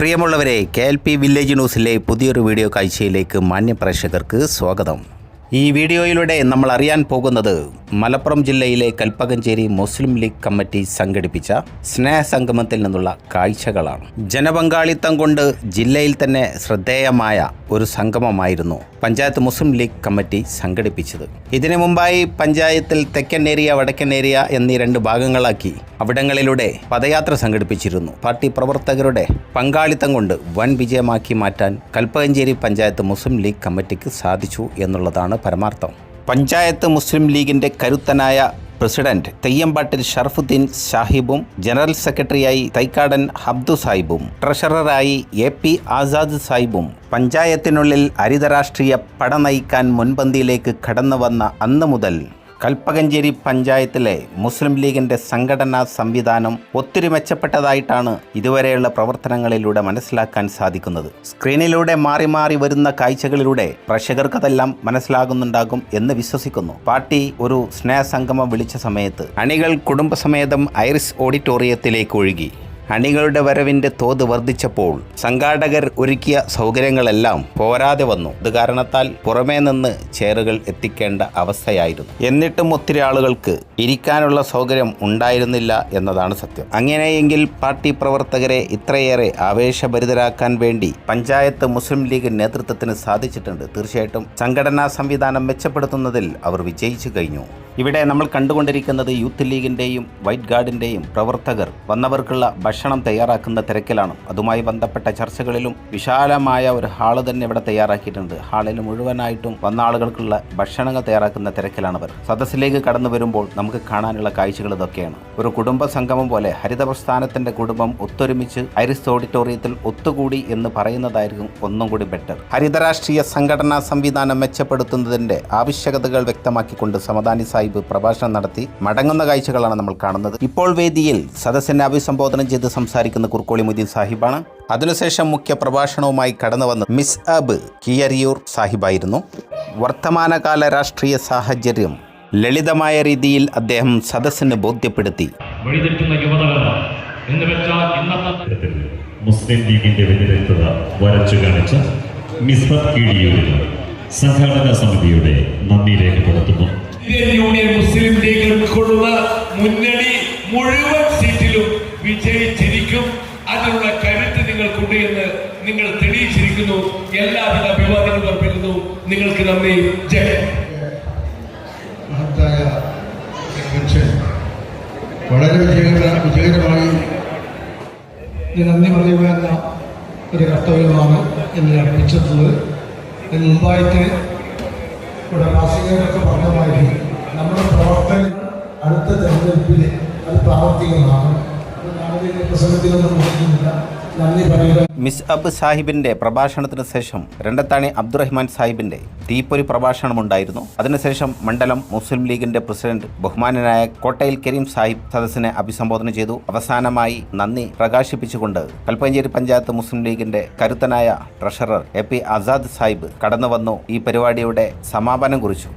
പ്രിയമുള്ളവരെ K L P village ന്യൂസിലെ പുതിയൊരു വീഡിയോ കാഴ്ചയിലേക്ക് മാന്യ പ്രേക്ഷകർക്ക് സ്വാഗതം. ഈ വീഡിയോയിലൂടെ നമ്മൾ അറിയാൻ പോകുന്നത് മലപ്പുറം ജില്ലയിലെ കൽപ്പകഞ്ചേരി മുസ്ലിം ലീഗ് കമ്മിറ്റി സംഘടിപ്പിച്ച സ്നേഹസംഗമത്തിൽ നിന്നുള്ള കാഴ്ചകളാണ്. ജനപങ്കാളിത്തം കൊണ്ട് ജില്ലയിൽ തന്നെ ശ്രദ്ധേയമായ ഒരു സംഗമമായിരുന്നു പഞ്ചായത്ത് മുസ്ലിം ലീഗ് കമ്മിറ്റി സംഘടിപ്പിച്ചത്. ഇതിനു മുമ്പായി പഞ്ചായത്തിൽ തെക്കൻ ഏരിയ വടക്കൻ ഏരിയ എന്നീ രണ്ട് ഭാഗങ്ങളാക്കി അവിടങ്ങളിലൂടെ പദയാത്ര സംഘടിപ്പിച്ചിരുന്നു. പാർട്ടി പ്രവർത്തകരുടെ പങ്കാളിത്തം കൊണ്ട് വൻ വിജയമാക്കി മാറ്റാൻ കൽപ്പകഞ്ചേരി പഞ്ചായത്ത് മുസ്ലിം ലീഗ് കമ്മിറ്റിക്ക് സാധിച്ചു എന്നുള്ളതാണ് പരമാർത്ഥം. പഞ്ചായത്ത് മുസ്ലിം ലീഗിന്റെ കരുത്തനായ പ്രസിഡന്റ് തെയ്യമ്പാട്ടിൽ ഷർഫുദ്ദീൻ സാഹിബും ജനറൽ സെക്രട്ടറിയായി തൈക്കാടൻ ഹബ്ദു സാഹിബും ട്രഷററായി എ പി ആസാദ് സാഹിബും പഞ്ചായത്തിനുള്ളിൽ ഹരിതരാഷ്ട്രീയ പട നയിക്കാൻ മുൻപന്തിയിലേക്ക് കടന്നു വന്ന അന്ന് മുതൽ കൽപ്പകഞ്ചേരി പഞ്ചായത്തിലെ മുസ്ലിം ലീഗിന്റെ സംഘടനാ സംവിധാനം ഒത്തിരി മെച്ചപ്പെട്ടതായിട്ടാണ് ഇതുവരെയുള്ള പ്രവർത്തനങ്ങളിലൂടെ മനസ്സിലാക്കാൻ സാധിക്കുന്നത്. സ്ക്രീനിലൂടെ മാറി മാറി വരുന്ന കാഴ്ചകളിലൂടെ പ്രേക്ഷകർക്കതെല്ലാം മനസ്സിലാകുന്നുണ്ടാകും എന്ന് വിശ്വസിക്കുന്നു. പാർട്ടി ഒരു സ്നേഹസംഗമം വിളിച്ച സമയത്ത് അണികൾ കുടുംബസമേതം ഐറിസ് ഓഡിറ്റോറിയത്തിലേക്ക് ഒഴുകി. അണികളുടെ വരവിന്റെ തോത് വർദ്ധിച്ചപ്പോൾ സംഘാടകർ ഒരുക്കിയ സൗകര്യങ്ങളെല്ലാം പോരാതെ വന്നു. ഇത് കാരണത്താൽ പുറമേ നിന്ന് ചെയറുകൾ എത്തിക്കേണ്ട അവസ്ഥയായിരുന്നു. എന്നിട്ടും ഒത്തിരി ആളുകൾക്ക് ഇരിക്കാനുള്ള സൗകര്യം ഉണ്ടായിരുന്നില്ല എന്നതാണ് സത്യം. അങ്ങനെയെങ്കിൽ പാർട്ടി പ്രവർത്തകരെ ഇത്രയേറെ ആവേശഭരിതരാക്കാൻ വേണ്ടി പഞ്ചായത്ത് മുസ്ലിം ലീഗ് നേതൃത്വത്തിന് സാധിച്ചിട്ടുണ്ട്. തീർച്ചയായിട്ടും സംഘടനാ സംവിധാനം മെച്ചപ്പെടുത്തുന്നതിൽ അവർ വിജയിച്ചു കഴിഞ്ഞു. ഇവിടെ നമ്മൾ കണ്ടുകൊണ്ടിരിക്കുന്നത് യൂത്ത് ലീഗിന്റെയും വൈറ്റ് ഗാർഡിന്റെയും പ്രവർത്തകർ വന്നവർക്കുള്ള ഭക്ഷണം തയ്യാറാക്കുന്ന തിരക്കിലാണ്. അതുമായി ബന്ധപ്പെട്ട ചർച്ചകളിലും വിശാലമായ ഒരു ഹാൾ തന്നെ ഇവിടെ തയ്യാറാക്കിയിട്ടുണ്ട്. ഹാളിൽ മുഴുവനായിട്ടും വന്ന ആളുകൾക്കുള്ള ഭക്ഷണങ്ങൾ തയ്യാറാക്കുന്ന തിരക്കിലാണ് അവർ സദസ്സിലേക്ക് കടന്നു വരുമ്പോൾ നമുക്ക് കാണാനുള്ള കാഴ്ചകൾ ഇതൊക്കെയാണ്. ഒരു കുടുംബ സംഗമം പോലെ ഹരിത പ്രസ്ഥാനത്തിന്റെ കുടുംബം ഒത്തൊരുമിച്ച് ഐറിസ് ഓഡിറ്റോറിയത്തിൽ ഒത്തുകൂടി എന്ന് പറയുന്നതായിരിക്കും ഒന്നും കൂടി ബെറ്റർ. ഹരിതരാഷ്ട്രീയ സംഘടനാ സംവിധാനം മെച്ചപ്പെടുത്തുന്നതിന്റെ ആവശ്യകതകൾ വ്യക്തമാക്കിക്കൊണ്ട് സമദാനി സാഹിബ് പ്രഭാഷണം നടത്തി മടങ്ങുന്ന കാഴ്ചകളാണ് നമ്മൾ കാണുന്നത്. ഇപ്പോൾ വേദിയിൽ സദസ്സിനെ അഭിസംബോധന ചെയ്ത് സംസാരിക്കുന്ന കുർക്കോളി മുദ്ദീൻ സാഹിബാണ്. അതിനുശേഷം മുഖ്യ പ്രഭാഷണവുമായി കടന്നു വന്ന മിസ് അബ് കിയരിയൂർ സാഹിബായിരുന്നു. വർത്തമാനകാല രാഷ്ട്രീയ സാഹചര്യം ലളിതമായ രീതിയിൽ അദ്ദേഹം സദസ്സിന് ബോധ്യപ്പെടുത്തി. മുസ്ലിം ലീഗിന്റെ വ്യതിരിക്തത വരച്ചു കാണിച്ച മിസ്ബത്ത് കീഴിയൂരിന് സംഘാടക സമിതിയുടെ നന്ദി രേഖപ്പെടുത്തുന്നു. ഇന്ത്യൻ യൂണിയൻ മുസ്ലിം ലീഗ് ഉൾക്കൊള്ളുന്ന മുന്നണി മുഴുവൻ സീറ്റിലും വിജയിച്ചിരിക്കും. അതിനുള്ള കരുത്ത് നിങ്ങൾക്കുണ്ട് എന്ന് നിങ്ങൾ തെളിയിച്ചിരിക്കുന്നു. എല്ലാവിധ അഭിവാദങ്ങളും അർപ്പിക്കുന്നു. നിങ്ങൾക്ക് നന്ദി. ജയ് മഹത്തായ വളരെ വിജയകര വിജയകരമായി നന്ദി പറയുക എന്ന ഒരു കർത്തവ്യമാണ് എന്നെ അർപ്പിച്ചിട്ടുള്ളത്. മുമ്പായിട്ട് ഇവിടെ മാസികകളൊക്കെ പറഞ്ഞമാതിരി നമ്മുടെ പ്രവർത്തനം അടുത്ത തെരഞ്ഞെടുപ്പിൽ അത് പ്രാവർത്തികമാണ് ഞാനതിന്റെ പ്രസംഗത്തിലൊന്നും പറയുക മിസ് അബ് സാഹിബിന്റെ പ്രഭാഷണത്തിന് ശേഷം രണ്ടത്താണി അബ്ദുറഹ്മാൻ സാഹിബിന്റെ തീപ്പൊരി പ്രഭാഷണമുണ്ടായിരുന്നു. അതിനുശേഷം മണ്ഡലം മുസ്ലിം ലീഗിന്റെ പ്രസിഡന്റ് ബഹുമാനനായ കോട്ടയിൽ കരീം സാഹിബ് സദസ്സിനെ അഭിസംബോധന ചെയ്തു. അവസാനമായി നന്ദി പ്രകാശിപ്പിച്ചുകൊണ്ട് കൽപ്പഞ്ചേരി പഞ്ചായത്ത് മുസ്ലിം ലീഗിന്റെ കരുത്തനായ treasurer A P Azad Sahib കടന്നുവന്നു. ഈ പരിപാടിയുടെ സമാപനം കുറിച്ചു.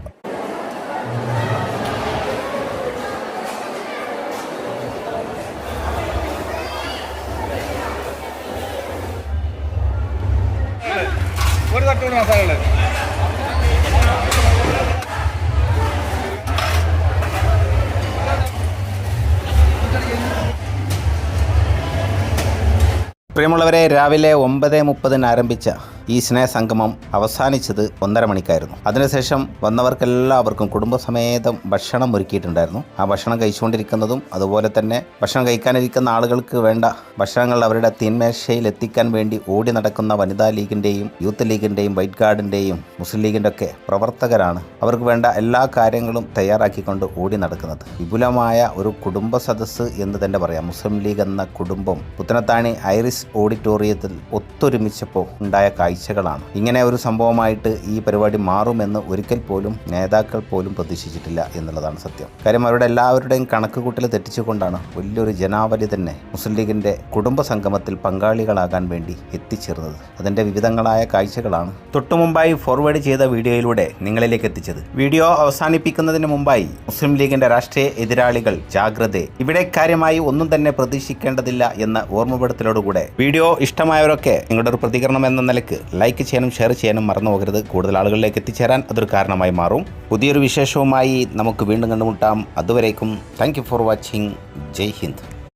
പ്രിയമുള്ളവരെ രാവിലെ ഒമ്പത് മുപ്പതിന് ആരംഭിച്ച ഈ സ്നേഹസംഗമം അവസാനിച്ചത് ഒന്നര മണിക്കായിരുന്നു. അതിനുശേഷം വന്നവർക്കെല്ലാവർക്കും കുടുംബസമേതം ഭക്ഷണം ഒരുക്കിയിട്ടുണ്ടായിരുന്നു. ആ ഭക്ഷണം കഴിച്ചുകൊണ്ടിരിക്കുന്നതും അതുപോലെ തന്നെ ഭക്ഷണം കഴിക്കാനിരിക്കുന്ന ആളുകൾക്ക് വേണ്ട ഭക്ഷണങ്ങൾ അവരുടെ തീന്മേശയിൽ എത്തിക്കാൻ വേണ്ടി ഓടി നടക്കുന്ന വനിതാ ലീഗിന്റെയും യൂത്ത് ലീഗിന്റെയും വൈറ്റ് ഗാർഡിന്റെയും മുസ്ലിം ലീഗിന്റെ ഒക്കെ പ്രവർത്തകരാണ് അവർക്ക് വേണ്ട എല്ലാ കാര്യങ്ങളും തയ്യാറാക്കിക്കൊണ്ട് ഓടി നടക്കുന്നത്. വിപുലമായ ഒരു കുടുംബ സദസ്സ് എന്ന് തന്നെ പറയാം. മുസ്ലിം ലീഗ് എന്ന കുടുംബം പുത്തനത്താണി ഐറിസ് ഓഡിറ്റോറിയത്തിൽ ഒത്തൊരുമിച്ചപ്പോൾ ഉണ്ടായ കാഴ്ച കാഴ്ചകളാണ് ഇങ്ങനെ ഒരു സംഭവമായിട്ട് ഈ പരിപാടി മാറുമെന്ന് ഒരിക്കൽ പോലും നേതാക്കൾ പോലും പ്രതീക്ഷിച്ചിട്ടില്ല എന്നുള്ളതാണ് സത്യം. കാര്യം അവരുടെ എല്ലാവരുടെയും കണക്ക് കൂട്ടൽ തെറ്റിച്ചുകൊണ്ടാണ് വലിയൊരു ജനാവലി തന്നെ മുസ്ലിം ലീഗിന്റെ കുടുംബ സംഗമത്തിൽ പങ്കാളികളാകാൻ വേണ്ടി എത്തിച്ചേർന്നത്. അതിന്റെ വിവിധങ്ങളായ കാഴ്ചകളാണ് തൊട്ടുമുമ്പായി ഫോർവേഡ് ചെയ്ത വീഡിയോയിലൂടെ നിങ്ങളിലേക്ക് എത്തിച്ചത്. വീഡിയോ അവസാനിപ്പിക്കുന്നതിന് മുമ്പായി മുസ്ലിം ലീഗിന്റെ രാഷ്ട്രീയ എതിരാളികൾ ജാഗ്രത ഇവിടെ കാര്യമായി ഒന്നും തന്നെ പ്രതീക്ഷിക്കേണ്ടതില്ല എന്ന ഓർമ്മപ്പെടുത്തലോടുകൂടെ വീഡിയോ ഇഷ്ടമായവരൊക്കെ നിങ്ങളുടെ ഒരു പ്രതികരണം എന്ന നിലയ്ക്ക് ലൈക്ക് ചെയ്യാനും ഷെയർ ചെയ്യാനും മറന്നു പോകരുത്. കൂടുതൽ ആളുകളിലേക്ക് എത്തിച്ചേരാൻ അതൊരു കാരണമായി മാറും. പുതിയൊരു വിശേഷവുമായി നമുക്ക് വീണ്ടും കണ്ടുമുട്ടാം. അതുവരേക്കും thank for watching Jai Hind.